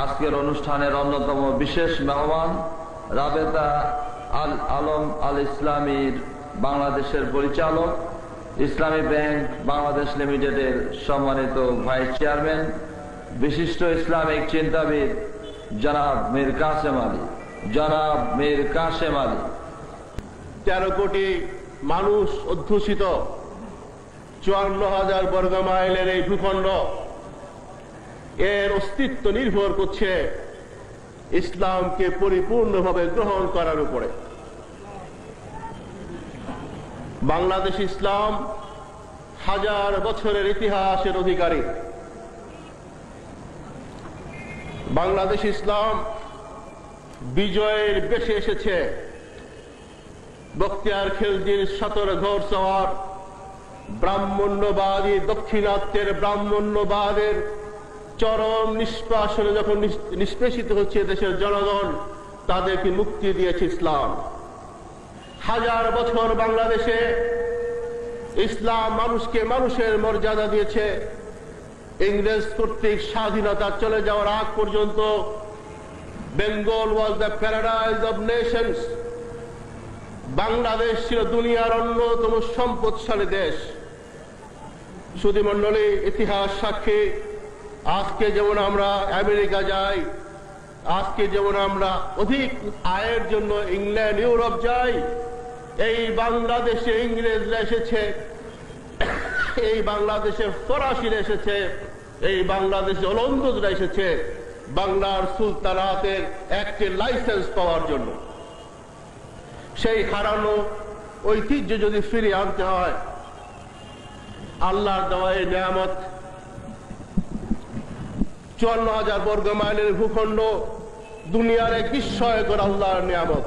আজকের অনুষ্ঠানের অন্যতম বিশেষ মেহমান রাবেতা আল আলম আল ইসলামীর বাংলাদেশের পরিচালক, ইসলামী ব্যাংক বাংলাদেশ লিমিটেডের সম্মানিত ভাইস চেয়ারম্যান, বিশিষ্ট ইসলামিক চিন্তাবিদ জনাব মীর কাসেম আলী। জনাব মীর কাসেম আলী। তেরো কোটি মানুষ অধ্যুষিত, চুয়ান্ন হাজার বর্গ মাইলের এই ভূখণ্ড এর অস্তিত্ব নির্ভর করছে ইসলামকে পরিপূর্ণভাবে গ্রহণ করার উপরে। বাংলাদেশ ইসলাম হাজার বছরের ইতিহাসের অধিকারী। বাংলাদেশ ইসলাম বিজয়ের বেশে এসেছে। বক্তিয়ার খিলজির সতর ঘোর সওয়ার ব্রাহ্মণ্যবাদী দক্ষিণাত্যের ব্রাহ্মণ্যবাদের চরম নিষ্পাসনে যখন নিষ্পেষিত হচ্ছে দেশের জনগণ, তাদেরকে মুক্তি দিয়েছে ইসলাম। হাজার বছর বাংলাদেশে ইসলাম মানুষকে মানুষের মর্যাদা দিয়েছে। ইংরেজ কর্তৃক স্বাধীনতা চলে যাওয়ার আগ পর্যন্ত Bengal was the paradise of nations. Bangladesh ছিল দুনিয়ার অন্যতম সম্পদশালী দেশ। সুদীমণ্ডলী ইতিহাস সাক্ষী আজকে যেমন আমরা আমেরিকা যাই, আজকে যেমন আমরা অধিক আয়ের জন্য ইংল্যান্ড, ইউরোপ যাই, এই বাংলাদেশে ইংরেজরা এসেছে, এই বাংলাদেশে ফরাসিরা এসেছে, এই বাংলাদেশে অলন্দরা এসেছে, বাংলার সুলতানাতের একটি লাইসেন্স পাওয়ার জন্য। সেই হারানো ঐতিহ্য যদি ফিরিয়ে আনতে হয়, আল্লাহর দেওয়া এই নিয়ামত চুয়ান্ন হাজার বর্গ মাইলের ভূখণ্ড দুনিয়ার এক বিস্ময়কর আল্লাহর নিয়ামত।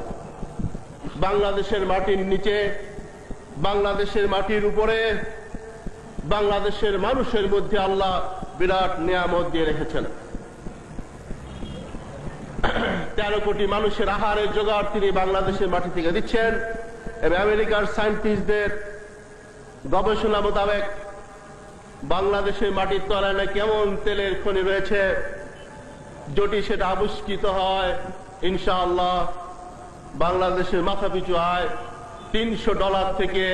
বাংলাদেশের মাটির নিচে, বাংলাদেশের মাটির উপরে, বাংলাদেশের মানুষের মধ্যে আল্লাহ বিরাট নিয়ামত দিয়ে রেখেছেন। তেরো কোটি মানুষের আহারের জোগাড় তিনি বাংলাদেশের মাটি থেকে দিচ্ছেন। এবং আমেরিকার সায়েন্টিস্টদের গবেষণা মোতাবেক বাংলাদেশের মাটির তলায় না কেমন তেলের খনি রয়েছে? যদি সেটা আবিষ্কৃত হয়, ইনশাআল্লাহ বাংলাদেশের মাথা পিছু আয় তিনশো ডলার থেকে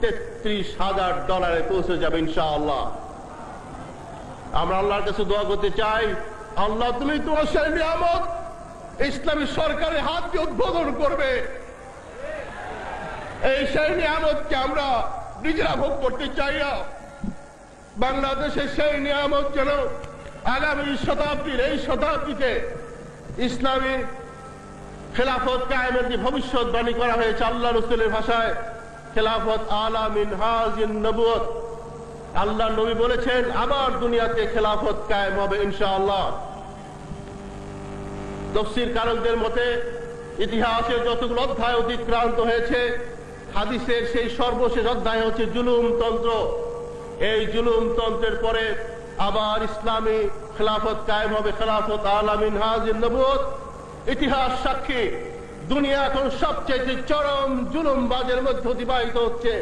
তেত্রিশ হাজার ডলারে পৌঁছে যাবে ইনশাআল্লাহ। আমরা আল্লাহর কাছে দোয়া করতে চাই, আল্লাহ তুমি তোমার সেই নিয়ামত ইসলামী সরকারের হাত দিয়ে উদ্বোধন করবে। এই সেই নিয়ামতকে আমরা নিজেরা ভোগ করতে চাই না। বাংলাদেশের সেই নিয়ামত যেন আগামী শতাব্দীর এই শতাব্দীতে ইসলামী খেলাফত কায়েমের যে ভবিষ্যৎবাণী করা হয়েছে আল্লাহ রসুলের ভাষায়, খেলাফত আলা মিন হাজিন নবুয়ত। আল্লাহ নবী বলেছেন আবার দুনিয়াতে খেলাফত কায়েম হবে ইনশাআল্লাহ। তফসির কারকদের মতে, ইতিহাসের যতগুলো অধ্যায় অতিক্রান্ত হয়েছে, হাদিসের সেই সর্বশেষ অধ্যায় হচ্ছে জুলুম তন্ত্র। এই জুলুম তন্ত্রের পরে আবার ইসলামী খেলাফত কায়েম হবে, খেলাফত আলামিন হাজির নবুয়ত ইতিহাস সাক্ষী, দুনিয়া এখন সবচেয়ে চরম জুলুমবাজের মধ্যে অতিবাহিত হচ্ছে।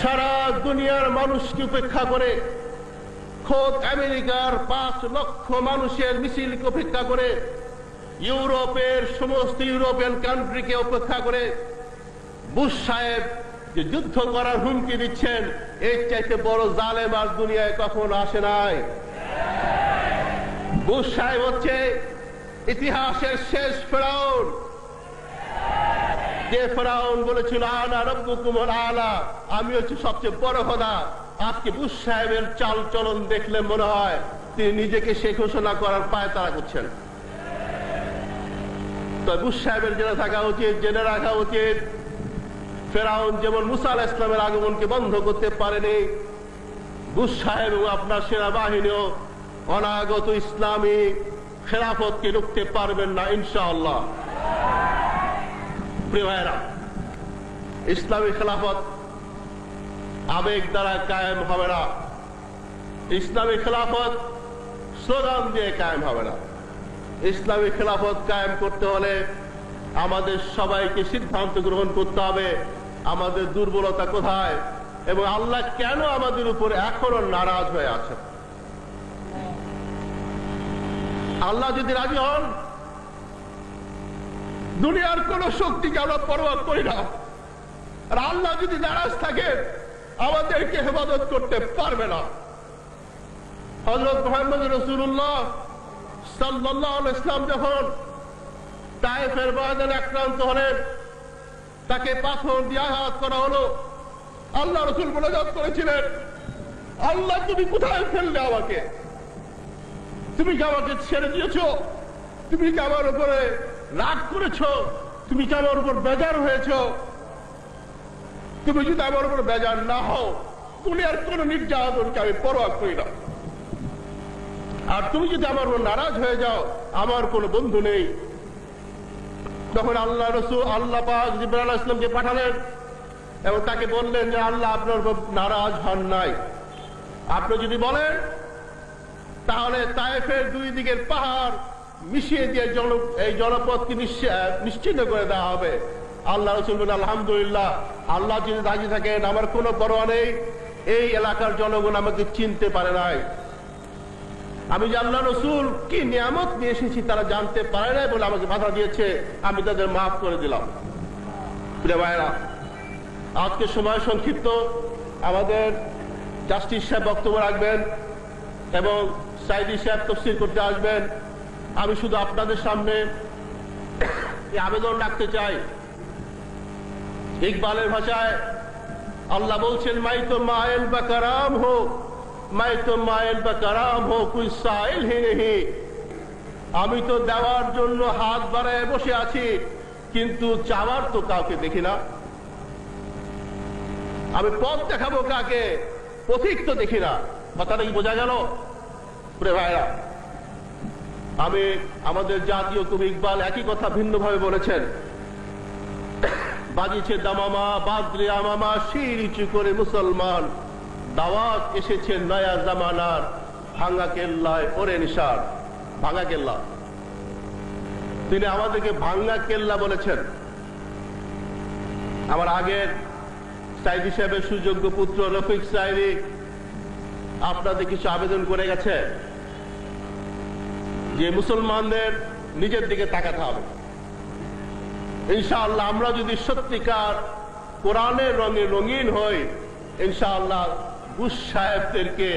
সারা দুনিয়ার মানুষকে উপেক্ষা করে, খোদ আমেরিকার পাঁচ লক্ষ মানুষের মিছিলকে উপেক্ষা করে, ইউরোপের সমস্ত ইউরোপিয়ান কান্ট্রিকে উপেক্ষা করে, বুশ সাহেব যে যুদ্ধ করার হুমকি দিচ্ছেন, এর চাইতে বড় জালেম আর দুনিয়ায় কখনো আসে নাই। বুশ সাহেব হচ্ছে ইতিহাসের শেষ ফেরাউন। যে ফেরাউন বলেছিল, আনা রব্বুকুমুল আলা আমি হচ্ছে সবচেয়ে বড় খোদা। আজকে বুশ সাহেবের চাল চলন দেখলে মনে হয় তিনি নিজেকে সে ঘোষণা করার পায় তারা করছেন তো বুশ সাহেবের জেনে থাকা উচিত, জেনে রাখা উচিত ফেরাউন যেমন মুসা আলাহ ইসলামের আগমনকে বন্ধ করতে পারেনি বুশ সাহেব এবং আপনার সেনাবাহিনীও অনাগত ইসলামী খেলাফতকে রুখতে পারবেন না, ইনশাআল্লাহ। ইসলামী খেলাফত আবেগ দ্বারা কায়েম হবে না। ইসলামী খেলাফত স্লোগান দিয়ে কায়েম হবে না। ইসলামী খেলাফত কায়েম করতে হলে আমাদের সবাইকে সিদ্ধান্ত গ্রহণ করতে হবে। আমাদের দুর্বলতা কোথায়? এবং আল্লাহ কেন আমাদের উপরে এখনও নারাজ হয়ে আছে আল্লাহ যদি রাজি হন, দুনিয়ার কোন শক্তিকে আমরা পরোয়া করি না। আর আল্লাহ যদি নারাজ থাকে আমাদেরকে হেফাজত করতে পারবে না। হজরত মোহাম্মদ রসুল্লাহ সাল্লাহ ইসলাম যখন তাইফের ময়দানে আক্রান্ত হলেন তাকে পাথর দিয়ে আঘাত করা হলো। আল্লাহ রসুল মোনাজাত করেছিলেন। আল্লাহ, তুমি কোথায় ফেললে আমাকে? তুমি কি আমাকে ছেড়ে দিয়েছ? তুমি কি আমার উপরে রাগ করেছ? তুমি কি আমার উপর বেজার হয়েছ? তুমি যদি আমার উপর বেজার না হও, দুনিয়ার কোন নির্যাতনকে আমি পরোয়া করি না। আর তুমি যদি আমার উপর নারাজ হয়ে যাও, আমার কোনো বন্ধু নেই। তখন আল্লাহ রসুল, আল্লাহ ইসলামকে পাঠালেন এবং তাকে বললেন যে, আল্লাহ আপনার উপর নারাজ হন নাই। আপনি যদি বলেন, তাহলে তায়েফের দুই দিকের পাহাড় মিশিয়ে দিয়ে জন এই জনপদকে নিশ্চি- নিশ্চিন্ন করে দেওয়া হবে। আল্লাহ রসুল আলহামদুলিল্লাহ, আল্লাহ যদি রাজি থাকেন, আমার কোনো পরোয়া নেই। এই এলাকার জনগণ আমাকে চিনতে পারে নাই। আমি আল্লাহ রসুল, কি নিয়ামত নিয়ে এসেছি তারা জানতে পারে নাই বলে আমাকে বাধা দিয়েছে, আমি তাদের মাফ করে দিলাম। ভাইরা আজকে সময় সংক্ষিপ্ত। আমাদের জাস্টিস সাহেব বক্তব্য রাখবেন এবং সাইদি সাহেব তফসিল করতে আসবেন। আমি শুধু আপনাদের সামনে আবেদন রাখতে চাই। ইকবালের ভাষায়, আল্লাহ বলছেন মাই তো মায়েল বা কারাম হোক। বা কারাম হোক কুই সাইল হি আমি তো দেওয়ার জন্য হাত বাড়ায় বসে আছি কিন্তু চাওয়ার তো কাউকে দেখি না আমি পথ দেখাবো কাকে পথিক তো দেখি না কথাটা কি বোঝা গেল ভাইরা আমি আমাদের জাতীয় কবি ইকবাল একই কথা ভিন্নভাবে বলেছেন বাজিছে দামামা বাদরে আমামা শির ইচু করে মুসলমান দাওয়াত এসেছে নয়া জামানার ভাঙ্গা কেল্লায়, ওরে নিশার ভাঙ্গা কেল্লা। তিনি আমাদেরকে ভাঙ্গা কেল্লা বলেছেন। আমার আগের সাইদি সাহেবের সুযোগ্য পুত্র রফিক সাইদি আপনাদের কিছু আবেদন করে গেছে যে মুসলমানদের নিজের দিকে তাকাতে হবে। ইনশাআল্লাহ আমরা যদি সত্যিকার কোরআনের রঙে রঙিন হই, ইনশাআল্লাহ বুশ সাহেবদেরকে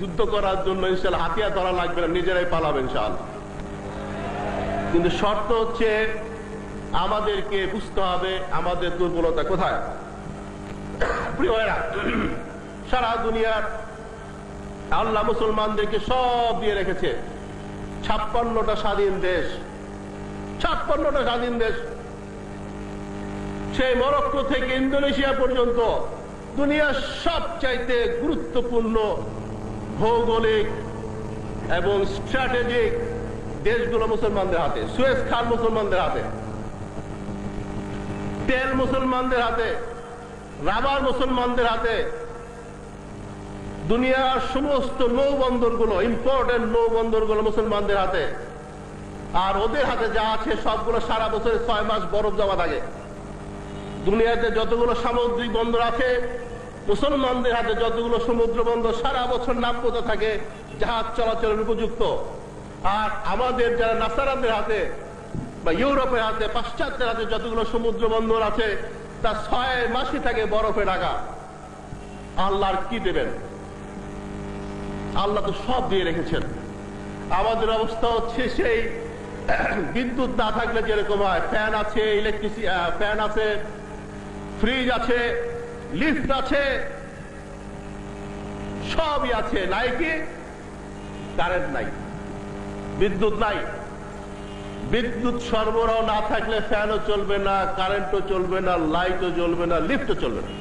যুদ্ধ করার জন্য ইনশাআল্লাহ হাতিয়ার ধরা লাগবে না, নিজেরাই পালাবে ইনশাআল্লাহ। কিন্তু শর্ত হচ্ছে আমাদেরকে বুঝতে হবে আমাদের দুর্বলতা কোথায়। সারা দুনিয়ার আল্লাহ মুসলমানদেরকে সব দিয়ে রেখেছে। ছাপ্পান্নটা স্বাধীন দেশ, ছাপ্পান্নটা স্বাধীন দেশ। সেই মরক্কো থেকে ইন্দোনেশিয়া পর্যন্ত দুনিয়ার সবচাইতে গুরুত্বপূর্ণ ভৌগোলিক এবং স্ট্র্যাটেজিক দেশগুলো মুসলমানদের হাতে। সুয়েজ খাল মুসলমানদের হাতে। তেল মুসলমানদের হাতে। রাবার মুসলমানদের হাতে। দুনিয়ার সমস্ত নৌ বন্দরগুলো ইম্পর্টেন্ট নৌ বন্দরগুলো মুসলমানদের হাতে। আর ওদের হাতে যা আছে সবগুলো সারা বছরে ছয় মাস বরফ জমা থাকে। দুনিয়াতে যতগুলো সামুদ্রিক বন্দর আছে মুসলমানদের হাতে যতগুলো সমুদ্র বন্দর সারা বছর নাব্যতা থাকে, জাহাজ চলাচলের উপযুক্ত। আর আমাদের যারা নাসারাদের হাতে বা ইউরোপের হাতে, পাশ্চাত্যের হাতে যতগুলো সমুদ্র বন্দর আছে, তা ছয় মাসই থাকে বরফে ঢাকা। আল্লাহর কি দেবেন? আল্লাহ তো সব দিয়ে রেখেছেন। আমাদের অবস্থা হচ্ছে সেই, বিদ্যুৎ না থাকলে যেরকম হয়, ফ্যান আছে, ইলেকট্রিসি ফ্যান আছে, ফ্রিজ আছে লিফট আছে, সবই আছে, নাই কারেন্ট নাই, বিদ্যুৎ নাই। বিদ্যুৎ সরবরাহ না থাকলে ফ্যানও চলবে না, কারেন্টও চলবে না, লাইটও জ্বলবে না, লিফটও চলবে না।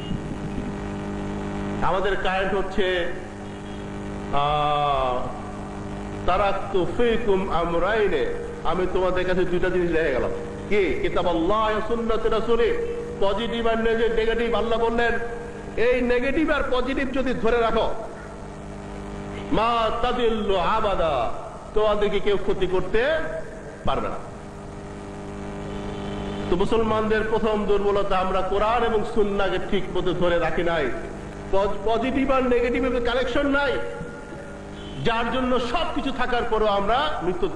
আমাদের কারেন্ট হচ্ছে আমি তোমাদের কাছে দুইটা জিনিস রেখে গেলাম। কি? কিতাব আল্লাহ, সুন্নাত রাসূলি পজিটিভ নেগেটিভ আল্লাহ বললেন, এই নেগেটিভ আর পজিটিভ যদি ধরে রাখো, মা আবাদা, তোমাদেরকে কেউ ক্ষতি করতে পারবে না। তো মুসলমানদের প্রথম দুর্বলতা আমরা কোরআন এবং সুন্নাকে ঠিক মতো ধরে রাখি নাই। পজিটিভ আর নেগেটিভ কালেকশন নাই। যার জন্য সবকিছু থাকার পরও আমরা মৃত্যুতে